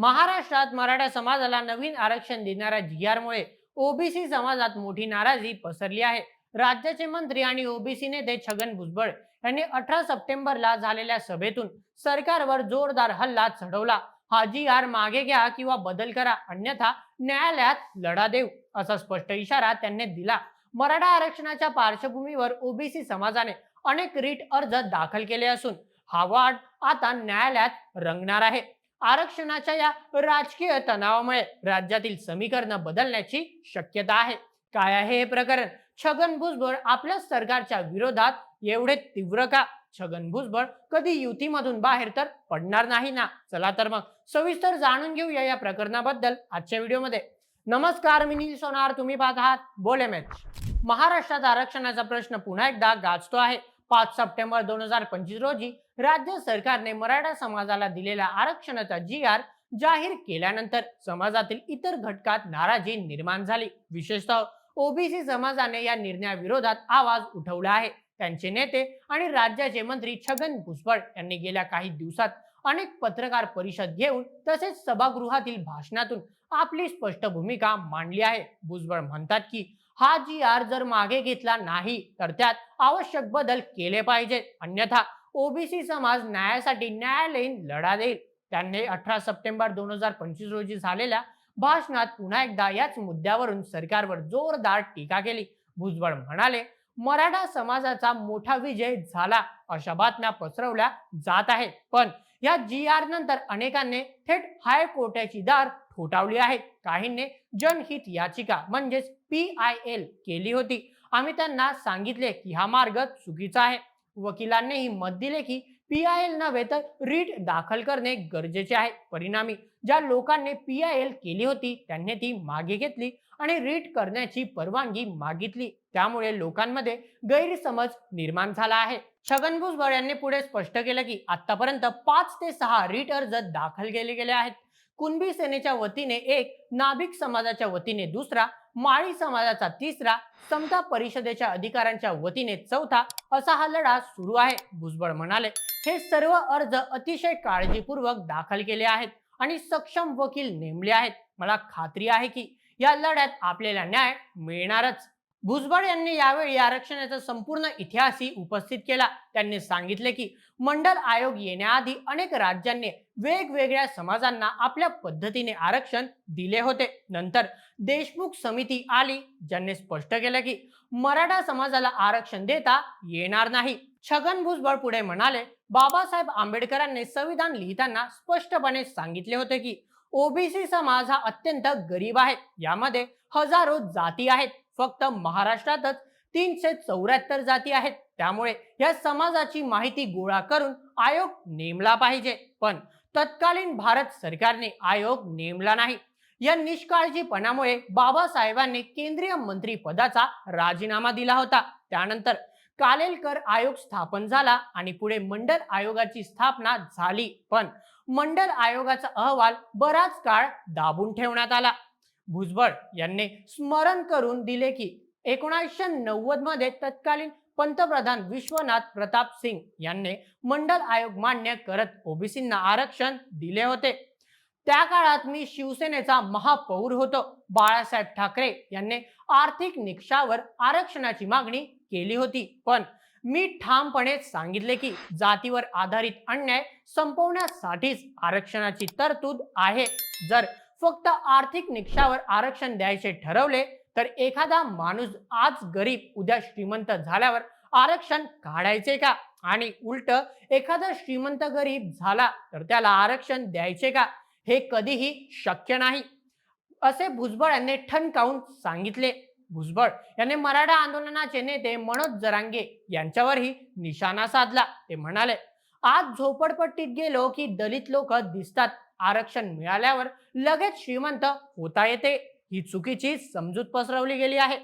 महाराष्ट्रात मराठा समाजाला नवीन आरक्षण देणाऱ्या जी ओबीसी समाजात मोठी नाराजी पसरली आहे. राज्याचे मंत्री आणि ओबीसी नेते छगन भुजबळ यांनी अठरा सप्टेंबरला झालेल्या सभेतून सरकारवर जोरदार हल्ला चढवला. हा जी आर मागे घ्या किंवा बदल करा अन्यथा न्यायालयात लढा देऊ असा स्पष्ट इशारा त्यांनी दिला. मराठा आरक्षणाच्या पार्श्वभूमीवर ओबीसी समाजाने अनेक रीट अर्ज दाखल केले असून हा वाद आता न्यायालयात रंगणार आहे. आरक्षणाच्या या राजकीय तणावामुळे राज्यातील समीकरण बदलण्याची शक्यता आहे. काय आहे हे प्रकरण? छगन भुजबळ आपल्या सरकारच्या विरोधात एवढे तीव्र का? छगन भुजबळ कधी युतीमधून बाहेर तर पडणार नाही ना? चला तर मग सविस्तर जाणून घेऊया या प्रकरणाबद्दल आजच्या व्हिडिओमध्ये. नमस्कार मी नील सोनार. तुम्ही पाहत आहात बोले मॅच. महाराष्ट्रात आरक्षणाचा प्रश्न पुन्हा एकदा गाजतो आहे. पाच सप्टेंबर दोन हजार पंचवीस रोजी राज्य सरकारने मराठा समाजाला दिलेला आरक्षणाचा जी आर जाहीर केल्यानंतर समाजातील इतर घटकात नाराजी निर्माण झाली. विशेषतः ओबीसी समाजाने या निर्णयाविरोधात आवाज उठवला आहे. त्यांचे नेते आणि राज्याचे मंत्री छगन भुजबळ यांनी गेल्या काही दिवसात अनेक पत्रकार परिषद घेऊन तसेच सभागृहातील भाषणातून आपली स्पष्ट भूमिका मांडली आहे. भुजबळ म्हणतात की हा जी आर जर मागे घेतला नाही तर त्यात आवश्यक बदल केले पाहिजेत अन्यथा ओबीसी समाज न्यायासाठी न्यायालयीन लढा देईल. त्यांनी अठरा सप्टेंबर दोन हजार पंचवीस रोजी झालेल्या भाषणात पुन्हा एकदा याच मुद्द्यावरून सरकारवर जोरदार टीका केली. भुजबळ म्हणाले मराठा समाजाचा मोठा विजय झाला अशा बातम्या पसरवल्या जात आहेत. पण या जी आर नंतर अनेकांनी थेट हायकोर्टाची दार ठोठावली आहेत काहींनी जनहित याचिका म्हणजेच पी आय एल केली होती. आम्ही त्यांना सांगितले की हा मार्ग चुकीचा आहे. वकिलांनीही मत दिले की पी आय एल नव्हे तर रीट दाखल करणे गरजेचे आहे. परिणामी ज्या लोकांनी पी आय एल केली होती त्यांनी ती मागे घेतली आणि रीट करण्याची परवानगी मागितली. त्यामुळे लोकांमध्ये गैरसमज निर्माण झाला आहे. छगन भुजबळ यांनी पुढे स्पष्ट केलं की आतापर्यंत पाच ते सहा रीट अर्ज दाखल केले गेले आहेत. कुणबी सेनेच्या वतीने एक नाभिक समाजाच्या वतीने दुसरा माळी समाजाचा तिसरा समता परिषदेच्या अधिकाऱ्यांच्या वतीने चौथा असा हा लढा सुरू आहे भुजबळ म्हणाले. हे सर्व अर्ज अतिशय काळजीपूर्वक दाखल केले आहेत आणि सक्षम वकील नेमले आहेत. मला खात्री आहे की या लढ्यात आपल्याला न्याय मिळणारच. भुजबळ यांनी यावेळी आरक्षणाचा संपूर्ण इतिहासही उपस्थित केला. त्यांनी सांगितले की मंडल आयोग येण्याआधी अनेक राज्यांनी वेगवेगळ्या समाजांना आपल्या पद्धतीने आरक्षण दिले होते. नंतर देशमुख समिती आली ज्यांनी स्पष्ट केलं की मराठा समाजाला आरक्षण देता येणार नाही. छगन भुजबळ पुढे म्हणाले बाबासाहेब आंबेडकरांनी संविधान लिहिताना स्पष्टपणे सांगितले होते की ओबीसी समाज हा अत्यंत गरीब आहे. यामध्ये हजारो जाती आहेत. फक्त महाराष्ट्रातच तीनशे चौऱ्याहत्तर जाती आहेत. त्यामुळे या समाजाची माहिती गोळा करून आयोग नेमला पाहिजे. पण तत्कालीन भारत सरकारने आयोग नेमला नाही. या निष्काळजीपणामुळे बाबासाहेबांनी केंद्रीय मंत्री पदाचा राजीनामा दिला होता. त्यानंतर कालेलकर आयोग स्थापन झाला आणि पुढे मंडल आयोगाची स्थापना झाली. पण मंडल आयोगाचा अहवाल बराच काळ दाबून ठेवण्यात आला. भुजबळ यांनी स्मरण करून दिले की एकोणीसशे नव्वदमध्ये तत्कालीन पंतप्रधान विश्वनाथ प्रताप सिंग यांनी मंडल आयोग मान्य करत ओबीसींना आरक्षण दिले होते. त्या काळात मी शिवसेनेचा महापौर होतो. बाळासाहेब ठाकरे यांनी आर्थिक निकषावर आरक्षणाची मागणी केली होती. पण मी ठामपणे सांगितले की जातीवर आधारित अन्याय संपवण्यासाठीच आरक्षणाची तरतूद आहे. जर फक्त आर्थिक निकषावर आरक्षण द्यायचे ठरवले तर एखादा माणूस आज गरीब उद्या श्रीमंत झाल्यावर आरक्षण काढायचे का? आणि उलट एखादा श्रीमंत गरीब झाला तर त्याला आरक्षण द्यायचे का? हे कधीही शक्य नाही. असे भुजबळ यांनी ठणकावून सांगितले? भुजबळ यांनी मराठा आंदोलनाचे नेते मनोज जरांगे यांच्यावरही निशाणा साधला. ते म्हणाले आज झोपडपट्टीत गेलो की दलित लोक दिसतात. आरक्षण मिळाल्यावर लगेच श्रीमंत होता येते. ही चुकीची समजूत पसरवली गेली आहे.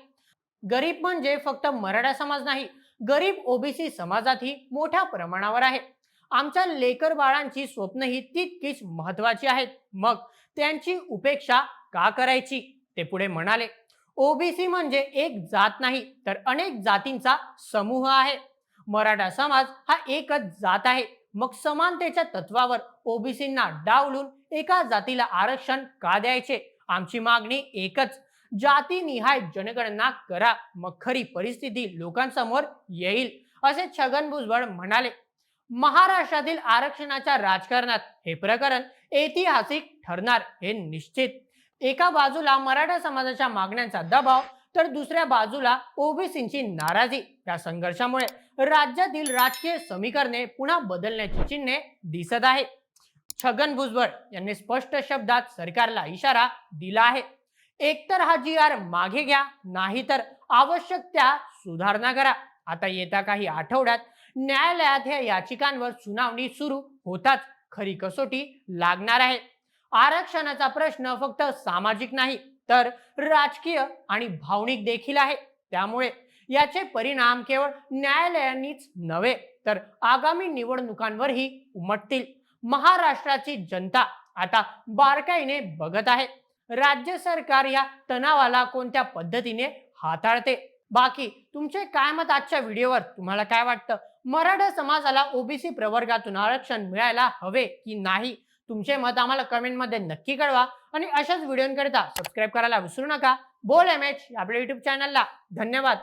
गरीब म्हणजे फक्त मराठा समाज नाही गरीब ओबीसी समाजातही मोठ्या प्रमाणावर आहे. आमच्या लेकर बाळांची स्वप्नही तितकीच महत्वाची आहेत. मग त्यांची उपेक्षा का करायची? ते पुढे म्हणाले. ओबीसी म्हणजे एक जात नाही तर अनेक जातींचा समूह आहे. मराठा समाज हा एकच जात आहे. मग समानतेच्या तत्वावर ओबीसींना डावलून एका जातीला आरक्षण का द्यायचे? आमची मागणी एकच. जातीनिहाय जनगणना करा. मग खरी परिस्थिती लोकांसमोर येईल असे छगन भुजबळ म्हणाले. महाराष्ट्रातील आरक्षणाच्या राजकारणात हे प्रकरण ऐतिहासिक ठरणार हे निश्चित. एका बाजूला मराठा समाजाच्या मागण्यांचा दबाव तर दुसऱ्या बाजूला ओबीसींची नाराजी. या संघर्षामुळे राज्यातील राजकीय समीकरणे पुन्हा बदलण्याची चिन्हे दिसत आहे छगन भुजबळ यांनी स्पष्ट शब्दात सरकारला इशारा दिला आहे. एकतर हा जी आर मागे घ्या नाहीतर आवश्यक त्या सुधारणा करा. आता येत्या काही आठवड्यात न्यायालयात या याचिकांवर सुनावणी सुरू होताच खरी कसोटी लागणार आहे. आरक्षणाचा प्रश्न फक्त सामाजिक नाही तर राजकीय आणि भावनिक देखील आहे. त्यामुळे याचे परिणाम केवळ न्यायालयांनीच नव्हे तर आगामी निवडणुकांवरही उमटतील. महाराष्ट्राची जनता आता बारकाईने बघत आहे. राज्य सरकार या तणावाला कोणत्या पद्धतीने हाताळते? बाकी तुमचे काय मत आजच्या व्हिडिओवर? तुम्हाला काय वाटतं? मराठा समाजाला ओबीसी प्रवर्गातून आरक्षण मिळायला हवे की नाही? तुमचे मत आम्हाला कमेंटमध्ये नक्की कळवा आणि अशाच व्हिडिओंकरिता सबस्क्राईब करायला विसरू नका. बोल एम एच आपल्या युट्यूब चॅनलला धन्यवाद.